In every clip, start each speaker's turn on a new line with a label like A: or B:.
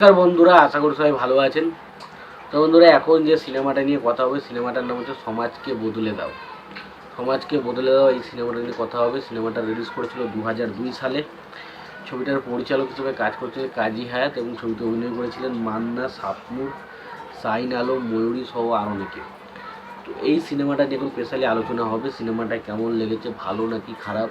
A: নমস্কার বন্ধুরা, আশা করি সবাই ভালো আছেন। তো বন্ধুরা, এখন যে সিনেমাটা নিয়ে কথা হবে, সিনেমাটার নাম হচ্ছে সমাজকে বদলে দাও। সমাজকে বদলে দাও, এই সিনেমাটা নিয়ে কথা হবে। সিনেমাটা রিলিজ করেছিল দু হাজার দুই সালে। ছবিটার পরিচালক হিসেবে কাজ করছে কাজী হায়াত এবং ছবিতে অভিনয় করেছিলেন মান্না সাপনুর সাইন আলম, ময়ূরী সহ আরও অনেকে। তো এই সিনেমাটা নিয়ে এখন স্পেশালি আলোচনা হবে। সিনেমাটা কেমন লেগেছে, ভালো নাকি খারাপ?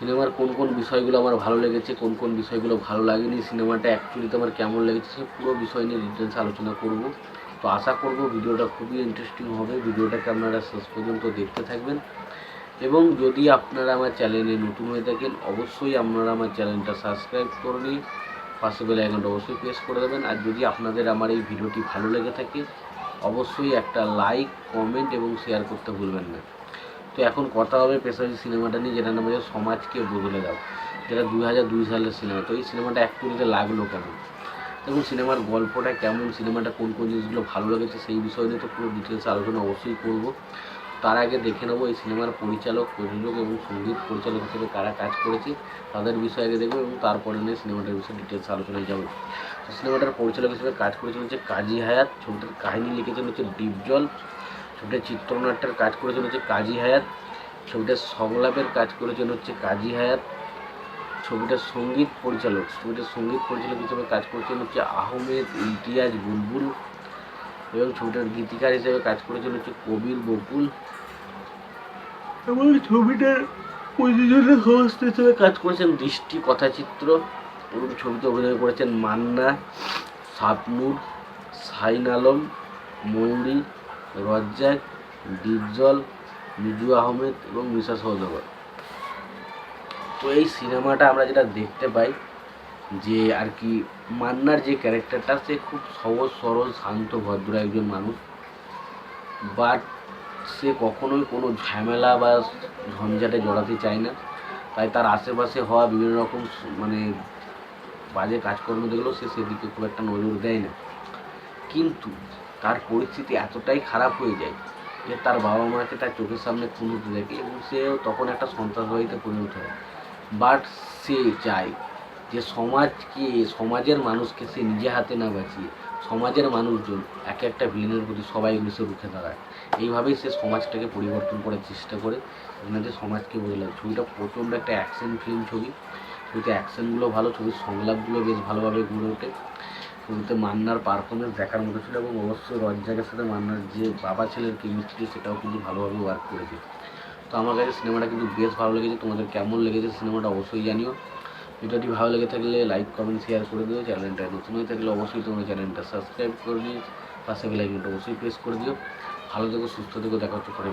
A: সিনেমার কোন কোন বিষয়গুলো আমার ভালো লেগেছে, কোন কোন বিষয়গুলো ভালো লাগেনি, সিনেমাটা অ্যাকচুয়ালিতে আমার কেমন লেগেছে সে পুরো বিষয় নিয়ে ডিটেলস আলোচনা করব। তো আশা করব ভিডিওটা খুবই ইন্টারেস্টিং হবে, ভিডিওটাকে আপনারা শেষ পর্যন্ত দেখতে থাকবেন। এবং যদি আপনারা আমার চ্যানেলে নতুন হয়ে থাকেন, অবশ্যই আপনারা আমার চ্যানেলটা সাবস্ক্রাইব করে নিন, পাশে আইকনটা অবশ্যই প্রেস করে দেবেন। আর যদি আপনাদের আমার এই ভিডিওটি ভালো লেগে থাকে, অবশ্যই একটা লাইক কমেন্ট এবং শেয়ার করতে ভুলবেন না। তো এখন কথা হবে পেশাজি সিনেমাটা নিয়ে, যেটা নাম হচ্ছে সমাজকে বদলে দাও। যেটা দুই হাজার দুই সালের সিনেমা। তো এই সিনেমাটা এক অ্যাকচুয়ালিতে লাগল কেমন এবং সিনেমার গল্পটা কেমন, সিনেমাটা কোন কোন জিনিসগুলো ভালো লেগেছে সেই বিষয় নিয়ে তো পুরো ডিটেলস আলোচনা অবশ্যই করব। তার আগে দেখে নেব এই সিনেমার পরিচালক, প্রযোজক এবং সংগীত পরিচালক হিসেবে কারা কাজ করেছে, তাদের বিষয়ে আগে দেখব এবং তারপরে নিয়ে সিনেমাটার বিষয়ে ডিটেলস আলোচনায় যাব। তো সিনেমাটার পরিচালক হিসেবে কাজ করেছেন হচ্ছে কাজী হায়াত। ছবিটার কাহিনী লিখেছেন হচ্ছে ডিপজল। ছবিটার চিত্রনাট্যের কাজ করেছেন হচ্ছে কাজী হায়াত ছবিটার সংলাপের কাজ করেছেন হচ্ছে কাজী হায়াত ছবিটার সংগীত পরিচালক ছবিটার সংগীত পরিচালক হিসেবে কাজ করেছেন হচ্ছে আহমেদ ইমতিয়াজ বুলবুল এবং ছবিটার গীতিকার হিসেবে কাজ করেছেন হচ্ছে কবির বকুল। এবং ছবিটার প্রযোজনের হোস্ট হিসেবে কাজ করেছেন দৃষ্টি কথাচিত্র এবং ছবিতে অভিনয় করেছেন মান্না সাপনুর সাইন আলম ময়ূরী রজ্জাক, ডিপজল, মিজু আহমেদ এবং মিশা সৌদাগর তো এই সিনেমাটা আমরা যেটা দেখতে পাই যে আর কি মান্নার যে ক্যারেক্টারটা, সে খুব সহজ, সরল, শান্ত, ভদ্র একজন মানুষ। বাট সে কখনোই কোনো ঝামেলা বা ঝঞ্ঝাটে জড়াতে চায় না। তাই তার আশেপাশে হওয়া বিভিন্ন রকম মানে বাজে কাজকর্ম দেখলেও সে সেদিকে খুব একটা নজর দেয় না। কিন্তু তার পরিস্থিতি এতটাই খারাপ হয়ে যায় যে তার বাবা মাকে তার চোখের সামনে খুন হতে দেখে এবং সেও তখন একটা সন্ত্রাসবাদীতে পরিণত হয়। বাট সে চায় যে সমাজকে, সমাজের মানুষকে সে নিজে হাতে না বাঁচিয়ে, সমাজের মানুষজন এক একটা ভিলেনের প্রতি সবাই মিশে রুখে দাঁড়ায়। এইভাবেই সে সমাজটাকে পরিবর্তন করার চেষ্টা করে। আপনাদের সমাজকে বদলে ছবিটা প্রচণ্ড একটা অ্যাকশন ফিল্ম ছবি। ছবিতে অ্যাকশনগুলো ভালো, ছবির সংলাপগুলো বেশ ভালোভাবে গড়ে ওঠে। ছবিতে মান্নার পারফরমেন্স দেখার মতো ছিল এবং অবশ্যই রজ্জাকের সাথে মান্নার যে বাবা ছেলের কেমিস্ট্রি সেটাও কিন্তু ভালোভাবে ওয়ার্ক করেছে। তো আমার কাছে সিনেমাটা কিন্তু বেশ ভালো লেগেছে। তোমাদের কেমন লেগেছে সিনেমাটা অবশ্যই জানিও। ভিডিওটি ভালো লেগে থাকলে লাইক কমেন্ট শেয়ার করে দিও। চ্যানেলটা নতুন হয়ে থাকলে অবশ্যই তোমরা চ্যানেলটা সাবস্ক্রাইব করে নিও। পাশে বেলাইকনটা অবশ্যই প্রেস করে দিও। ভালো থেকো, সুস্থ থেকো, দেখা হচ্ছে পরে